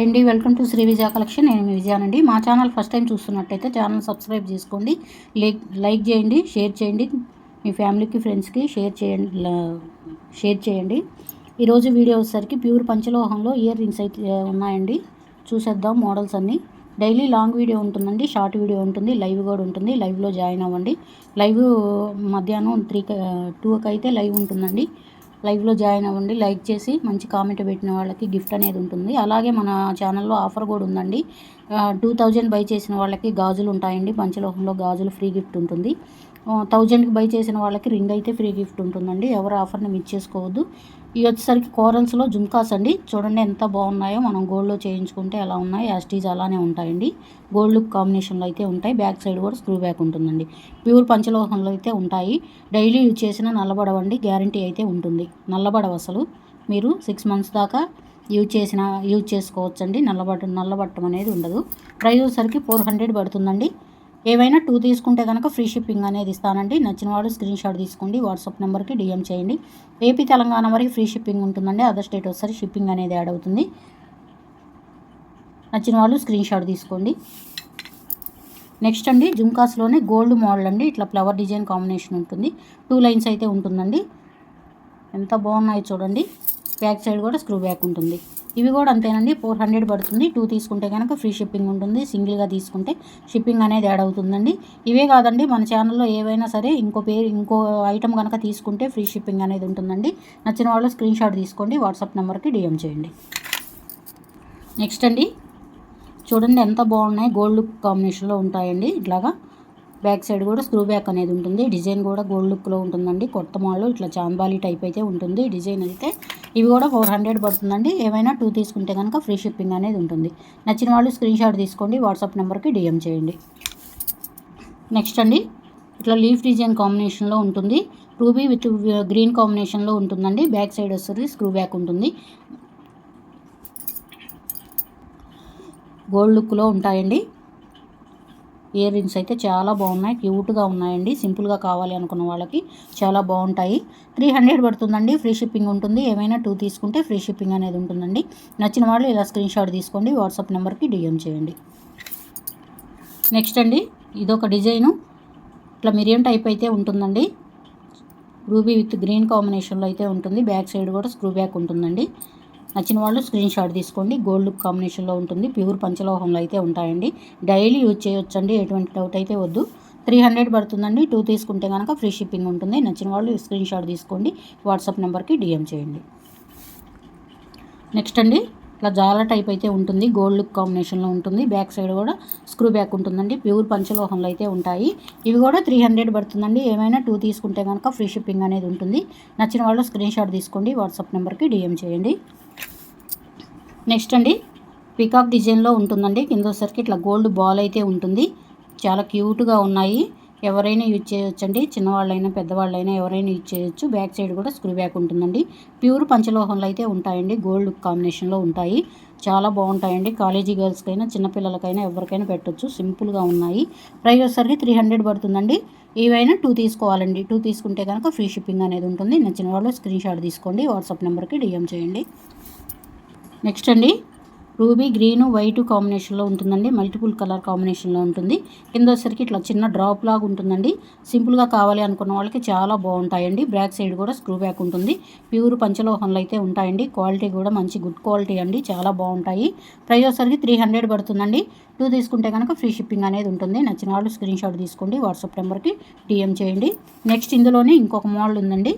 అండి welcome to Shri Vijaya collection. నేను మీ విజయానండి. మా ఛానల్ ఫస్ట్ టైం చూస్తున్నట్టయితే ఛానల్ సబ్స్క్రైబ్ చేసుకోండి. లైక్ లైక్ చేయండి షేర్ చేయండి. మీ ఫ్యామిలీకి ఫ్రెండ్స్కి షేర్ చేయండి షేర్ చేయండి. ఈరోజు వీడియో వచ్చేసరికి ప్యూర్ పంచలోహంలో ఇయర్ రింగ్స్ అయితే ఉన్నాయండి. చూసేద్దాం మోడల్స్ అన్నీ. డైలీ లాంగ్ వీడియో ఉంటుందండి షార్ట్ వీడియో ఉంటుంది లైవ్ కూడా ఉంటుంది. లైవ్లో జాయిన్ అవ్వండి. లైవ్ మధ్యాహ్నం త్రీ టూకి అయితే లైవ్ ఉంటుందండి. లైవ్లో జాయిన్ అవ్వండి లైక్ చేసి మంచి కామెంట్ పెట్టిన వాళ్ళకి గిఫ్ట్ అనేది ఉంటుంది. అలాగే మన ఛానల్లో ఆఫర్ కూడా ఉందండి. టూ థౌజండ్ బై చేసిన వాళ్ళకి గాజులు ఉంటాయండి. పంచలోహంలో గాజులు ఫ్రీ గిఫ్ట్ ఉంటుంది. థౌజండ్కి బై చేసిన వాళ్ళకి రింగ్ అయితే ఫ్రీ గిఫ్ట్ ఉంటుందండి. ఎవరు ఆఫర్ని మిస్ చేసుకోవద్దు. ఇవి వచ్చేసరికి కోరల్స్లో జుమ్కాస్ అండి. చూడండి ఎంత బాగున్నాయో మనం గోల్డ్లో చేయించుకుంటే ఎలా ఉన్నాయి. యాస్టీజ్ అలానే ఉంటాయండి. గోల్డ్ లుక్ కాంబినేషన్లో అయితే ఉంటాయి. బ్యాక్ సైడ్ కూడా స్క్రూ బ్యాక్ ఉంటుందండి. ప్యూర్ పంచలోహంలో అయితే ఉంటాయి. డైలీ యూజ్ చేసిన నల్లబడవండి. గ్యారంటీ అయితే ఉంటుంది. నల్లబడవ అసలు. మీరు సిక్స్ మంత్స్ దాకా యూజ్ చేసిన యూజ్ చేసుకోవచ్చండి. నల్లబట్ట నల్లబట్టం అనేది ఉండదు. ప్రైస్ వచ్చేసరికి ఫోర్ హండ్రెడ్ పడుతుందండి. ఏవైనా టూ తీసుకుంటే కనుక ఫ్రీ షిప్పింగ్ అనేది ఇస్తానండి. నచ్చిన వాడు స్క్రీన్ షాట్ తీసుకోండి. వాట్సాప్ నెంబర్కి డిఎం చేయండి. ఏపీ తెలంగాణ వరకు ఫ్రీ షిప్పింగ్ ఉంటుందండి. అదర్ స్టేట్ ఒకసారి షిప్పింగ్ అనేది యాడ్ అవుతుంది. నచ్చిన వాళ్ళు స్క్రీన్ షాట్ తీసుకోండి. నెక్స్ట్ అండి జుమ్కాస్లోనే గోల్డ్ మోడల్ అండి. ఇట్లా ఫ్లవర్ డిజైన్ కాంబినేషన్ ఉంటుంది. టూ లైన్స్ అయితే ఉంటుందండి. ఎంత బాగున్నాయి చూడండి. బ్యాక్ సైడ్ కూడా స్క్రూ బ్యాక్ ఉంటుంది. ఇవి కూడా అంతేనండి. ఫోర్ హండ్రెడ్ పడుతుంది. టూ తీసుకుంటే కనుక ఫ్రీ షిప్పింగ్ ఉంటుంది. సింగిల్గా తీసుకుంటే షిప్పింగ్ అనేది యాడ్ అవుతుందండి. ఇవే కాదండి మన ఛానల్లో ఏవైనా సరే ఇంకో పేరు ఇంకో ఐటమ్ కనుక తీసుకుంటే ఫ్రీ షిప్పింగ్ అనేది ఉంటుందండి. నచ్చిన వాళ్ళు స్క్రీన్ షాట్ తీసుకోండి. వాట్సాప్ నెంబర్కి డిఎం చేయండి. నెక్స్ట్ అండి. చూడండి ఎంత బాగున్నాయి. గోల్డ్ లుక్ కాంబినేషన్లో ఉంటాయండి. ఇట్లాగా బ్యాక్ సైడ్ కూడా స్క్రూ బ్యాక్ అనేది ఉంటుంది. డిజైన్ కూడా గోల్డ్ లుక్లో ఉంటుందండి. కొత్త మాల్లో ఇట్లా చాంబాలి టైప్ అయితే ఉంటుంది. డిజైన్ అయితే ఇవి కూడా ఫోర్ హండ్రెడ్ పడుతుందండి. ఏమైనా టూ తీసుకుంటే కనుక ఫ్రీ షిప్పింగ్ అనేది ఉంటుంది. నచ్చిన వాళ్ళు స్క్రీన్ షాట్ తీసుకోండి వాట్సాప్ నెంబర్కి డిఎం చేయండి. నెక్స్ట్ అండి ఇట్లా లీఫ్ డిజైన్ కాంబినేషన్లో ఉంటుంది. రూబీ విత్ గ్రీన్ కాంబినేషన్లో ఉంటుందండి. బ్యాక్ సైడ్ వస్తుంది స్క్రూ బ్యాక్ ఉంటుంది. గోల్డ్ లుక్లో ఉంటాయండి. ఇయర్ రింగ్స్ అయితే చాలా బాగున్నాయి. క్యూట్గా ఉన్నాయండి. సింపుల్గా కావాలి అనుకున్న వాళ్ళకి చాలా బాగుంటాయి. త్రీ హండ్రెడ్ పడుతుందండి. ఫ్రీ షిప్పింగ్ ఉంటుంది. ఏమైనా టూ తీసుకుంటే ఫ్రీ షిప్పింగ్ అనేది ఉంటుందండి. నచ్చిన వాళ్ళు ఇలా స్క్రీన్ షాట్ తీసుకోండి. వాట్సాప్ నెంబర్కి డిఎం చేయండి. నెక్స్ట్ అండి. ఇదొక డిజైను. ఇట్లా మిరియం టైప్ అయితే ఉంటుందండి. రూబీ విత్ గ్రీన్ కాంబినేషన్లో అయితే ఉంటుంది. బ్యాక్ సైడ్ కూడా స్క్రూ బ్యాక్ ఉంటుందండి. నచ్చిన వాళ్ళు స్క్రీన్ షాట్ తీసుకోండి. గోల్డ్ లుక్ కాంబినేషన్లో ఉంటుంది. ప్యూర్ పంచలోహంలో అయితే ఉంటాయండి. డైలీ యూజ్ చేయొచ్చండి. ఎటువంటి డౌట్ అయితే వద్దు. త్రీ హండ్రెడ్ పడుతుందండి. టూ తీసుకుంటే కనుక ఫ్రీ షిప్పింగ్ ఉంటుంది. నచ్చిన వాళ్ళు స్క్రీన్ షాట్ తీసుకోండి. వాట్సాప్ నెంబర్కి డిఎం చేయండి. నెక్స్ట్ అండి. ఇట్లా జాల టైప్ అయితే ఉంటుంది. గోల్డ్ లుక్ కాంబినేషన్లో ఉంటుంది. బ్యాక్ సైడ్ కూడా స్క్రూ బ్యాక్ ఉంటుందండి. ప్యూర్ పంచలోహంలో అయితే ఉంటాయి. ఇవి కూడా త్రీ హండ్రెడ్ పడుతుందండి. ఏమైనా టూ తీసుకుంటే కనుక ఫ్రీ షిప్పింగ్ అనేది ఉంటుంది. నచ్చిన వాళ్ళు స్క్రీన్ షాట్ తీసుకోండి. వాట్సాప్ నెంబర్కి డిఎం చేయండి. నెక్స్ట్ అండి పికాక్ డిజైన్లో ఉంటుందండి. కింద సరికి ఇట్లా గోల్డ్ బాల్ అయితే ఉంటుంది. చాలా క్యూట్గా ఉన్నాయి. ఎవరైనా యూజ్ చేయొచ్చండి. చిన్నవాళ్ళైనా పెద్దవాళ్ళైనా ఎవరైనా యూజ్ చేయొచ్చు. బ్యాక్ సైడ్ కూడా స్క్రూ బ్యాక్ ఉంటుందండి. ప్యూర్ పంచలోహంలో అయితే ఉంటాయండి. గోల్డ్ కాంబినేషన్లో ఉంటాయి. చాలా బాగుంటాయండి. కాలేజీ గర్ల్స్కైనా చిన్నపిల్లలకైనా ఎవరికైనా పెట్టొచ్చు. సింపుల్గా ఉన్నాయి. ప్రైస్ వచ్చేసరికి త్రీ హండ్రెడ్ పడుతుందండి. ఏవైనా టూ తీసుకోవాలండి. టూ తీసుకుంటే కనుక ఫ్రీ షిప్పింగ్ అనేది ఉంటుంది. నచ్చిన వాళ్ళు స్క్రీన్ షాట్ తీసుకోండి. వాట్సాప్ నెంబర్కి డిఎం చేయండి. నెక్స్ట్ అండి. రూబీ గ్రీను వైట్ కాంబినేషన్లో ఉంటుందండి. మల్టిపుల్ కలర్ కాంబినేషన్లో ఉంటుంది. కింద వచ్చేసరికి ఇట్లా చిన్న డ్రాప్ లాగా ఉంటుందండి. సింపుల్గా కావాలి అనుకున్న వాళ్ళకి చాలా బాగుంటాయండి. బ్యాక్ సైడ్ కూడా స్క్రూ బ్యాక్ ఉంటుంది. ప్యూర్ పంచలోహంలో అయితే ఉంటాయండి. క్వాలిటీ కూడా మంచి గుడ్ క్వాలిటీ అండి. చాలా బాగుంటాయి. ప్రైస్ వచ్చరికి త్రీ హండ్రెడ్ పడుతుందండి. టూ తీసుకుంటే కనుక ఫ్రీ షిప్పింగ్ అనేది ఉంటుంది. నచ్చిన వాళ్ళు స్క్రీన్ షాట్ తీసుకోండి. వాట్సాప్ నెంబర్కి డిఎం చేయండి. నెక్స్ట్ ఇందులోనే ఇంకొక మోడల్ ఉందండి.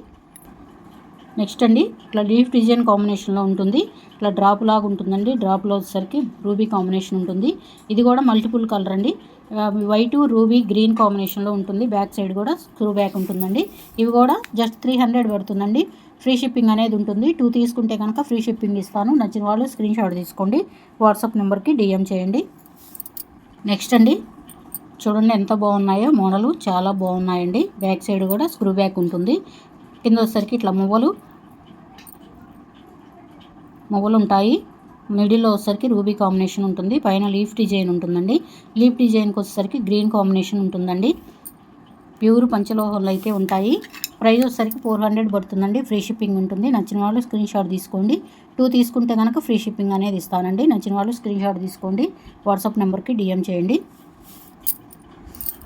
నెక్స్ట్ అండి ఇట్లా లీఫ్ డిజైన్ కాంబినేషన్లో ఉంటుంది. ఇట్లా డ్రాప్ లాగా ఉంటుందండి. డ్రాప్లో వచ్చేసరికి రూబీ కాంబినేషన్ ఉంటుంది. ఇది కూడా మల్టిపుల్ కలర్ అండి. వైట్ రూబీ గ్రీన్ కాంబినేషన్లో ఉంటుంది. బ్యాక్ సైడ్ కూడా స్క్రూ బ్యాక్ ఉంటుందండి. ఇవి కూడా జస్ట్ త్రీ హండ్రెడ్ పడుతుందండి. ఫ్రీ షిప్పింగ్ అనేది ఉంటుంది. టూ తీసుకుంటే కనుక ఫ్రీ షిప్పింగ్ ఇస్తాను. నచ్చిన వాళ్ళు స్క్రీన్ షాట్ తీసుకోండి. వాట్సాప్ నెంబర్కి డిఎం చేయండి. నెక్స్ట్ అండి చూడండి ఎంత బాగున్నాయో. మోడలు చాలా బాగున్నాయండి. బ్యాక్ సైడ్ కూడా స్క్రూ బ్యాక్ ఉంటుంది. కింద వచ్చేసరికి ఇట్లా మువ్వలు మువ్వలు ఉంటాయి. మిడిల్లో వచ్చేసరికి రూబీ కాంబినేషన్ ఉంటుంది. పైన లీఫ్ డిజైన్ ఉంటుందండి. లీఫ్ డిజైన్కి వచ్చేసరికి గ్రీన్ కాంబినేషన్ ఉంటుందండి. ప్యూర్ పంచలోహంలో అయితే ఉంటాయి. ప్రైస్ వచ్చేసరికి ఫోర్ హండ్రెడ్ పడుతుందండి. ఫ్రీ షిప్పింగ్ ఉంటుంది. నచ్చిన వాళ్ళు స్క్రీన్ షాట్ తీసుకోండి. టూ తీసుకుంటే కనుక ఫ్రీ షిప్పింగ్ అనేది ఇస్తానండి. నచ్చిన వాళ్ళు స్క్రీన్ షాట్ తీసుకోండి. వాట్సాప్ నెంబర్కి డిఎం చేయండి.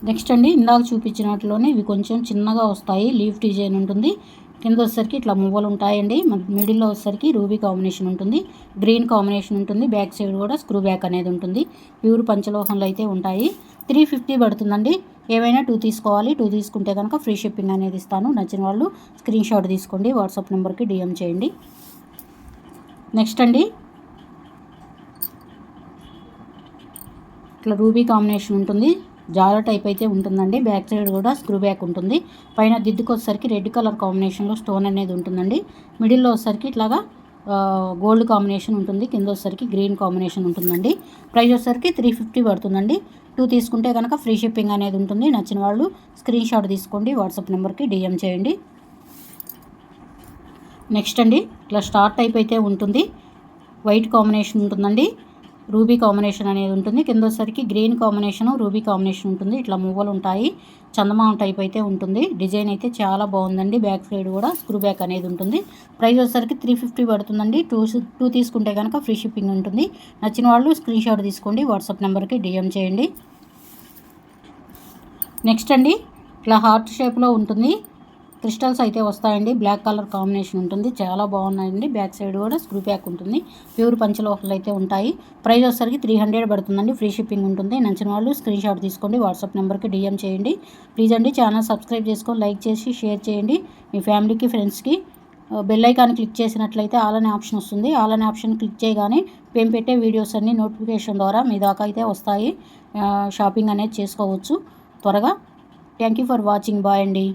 నెక్స్ట్ అండి ఇందాక చూపించినట్లోనే ఇవి కొంచెం చిన్నగా వస్తాయి లీఫ్ డిజైన్ ఉంటుంది. కింద వచ్చేసరికి ఇట్లా మువ్వలు ఉంటాయండి. మిడిల్లో వచ్చేసరికి రూబీ కాంబినేషన్ ఉంటుంది. గ్రీన్ కాంబినేషన్ ఉంటుంది. బ్యాక్ సైడ్ కూడా స్క్రూ బ్యాక్ అనేది ఉంటుంది. ప్యూర్ పంచలోహంలో అయితే ఉంటాయి. త్రీ ఫిఫ్టీ పడుతుందండి. ఏవైనా టూ తీసుకోవాలి. టూ తీసుకుంటే కనుక ఫ్రీ షిప్పింగ్ అనేది ఇస్తాను. నచ్చిన వాళ్ళు స్క్రీన్ షాట్ తీసుకోండి. వాట్సాప్ నెంబర్కి డిఎం చేయండి. నెక్స్ట్ అండి. ఇట్లా రూబీ కాంబినేషన్ ఉంటుంది. జాల టైప్ అయితే ఉంటుందండి. బ్యాక్ సైడ్ కూడా స్క్రూ బ్యాక్ ఉంటుంది. పైన దిద్దుకు వచ్చేసరికి రెడ్ కలర్ కాంబినేషన్లో స్టోన్ అనేది ఉంటుందండి. మిడిల్లో వచ్చేసరికి ఇట్లాగా గోల్డ్ కాంబినేషన్ ఉంటుంది. కింద వచ్చేసరికి గ్రీన్ కాంబినేషన్ ఉంటుందండి. ప్రైస్ వచ్చేసరికి త్రీ ఫిఫ్టీ పడుతుందండి. టూ తీసుకుంటే కనుక ఫ్రీ షిప్పింగ్ అనేది ఉంటుంది. నచ్చిన వాళ్ళు స్క్రీన్ షాట్ తీసుకోండి. వాట్సాప్ నెంబర్కి డిఎం చేయండి. నెక్స్ట్ అండి ఇట్లా స్టార్ టైప్ అయితే ఉంటుంది. వైట్ కాంబినేషన్ ఉంటుందండి. రూబీ కాంబినేషన్ అనేది ఉంటుంది. కింద వచ్చేసరికి గ్రీన్ కాంబినేషన్ రూబీ కాంబినేషన్ ఉంటుంది. ఇట్లా మువ్వలు ఉంటాయి. చందమామ టైప్ అయితే ఉంటుంది. డిజైన్ అయితే చాలా బాగుందండి. బ్యాక్ సైడ్ కూడా స్క్రూ బ్యాక్ అనేది ఉంటుంది. ప్రైస్ వచ్చేసరికి త్రీ ఫిఫ్టీ పడుతుందండి. టూ టూ తీసుకుంటే కనుక ఫ్రీ షిప్పింగ్ ఉంటుంది. నచ్చిన వాళ్ళు స్క్రీన్ షాట్ తీసుకోండి. వాట్సాప్ నెంబర్కి డిఎం చేయండి. నెక్స్ట్ అండి ఇట్లా హార్ట్ షేప్లో ఉంటుంది. క్రిస్టల్స్ అయితే వస్తాయండి. బ్లాక్ కలర్ కాంబినేషన్ ఉంటుంది. చాలా బాగున్నాయండి. బ్యాక్ సైడ్ కూడా స్క్రూ ప్యాక్ ఉంటుంది. ప్యూర్ పంచలోహలు అయితే ఉంటాయి. ప్రైస్ వచ్చేసరికి త్రీ హండ్రెడ్ పడుతుందండి. ఫ్రీ షిప్పింగ్ ఉంటుంది. నచ్చిన వాళ్ళు స్క్రీన్ షాట్ తీసుకోండి. వాట్సాప్ నెంబర్కి డిఎం చేయండి. ప్లీజ్ అండి ఛానల్ సబ్స్క్రైబ్ చేసుకొని లైక్ చేసి షేర్ చేయండి. మీ ఫ్యామిలీకి ఫ్రెండ్స్కి బెల్ ఐకాన్ క్లిక్ చేసినట్లయితే ఆల్ అనే ఆప్షన్ వస్తుంది. ఆల్ అనే ఆప్షన్ క్లిక్ చేయగానే మేము పెట్టే వీడియోస్ అన్ని నోటిఫికేషన్ ద్వారా మీ దాకా అయితే వస్తాయి. షాపింగ్ అనేది చేసుకోవచ్చు. త్వరగా. Thank you for watching. Bye అండి.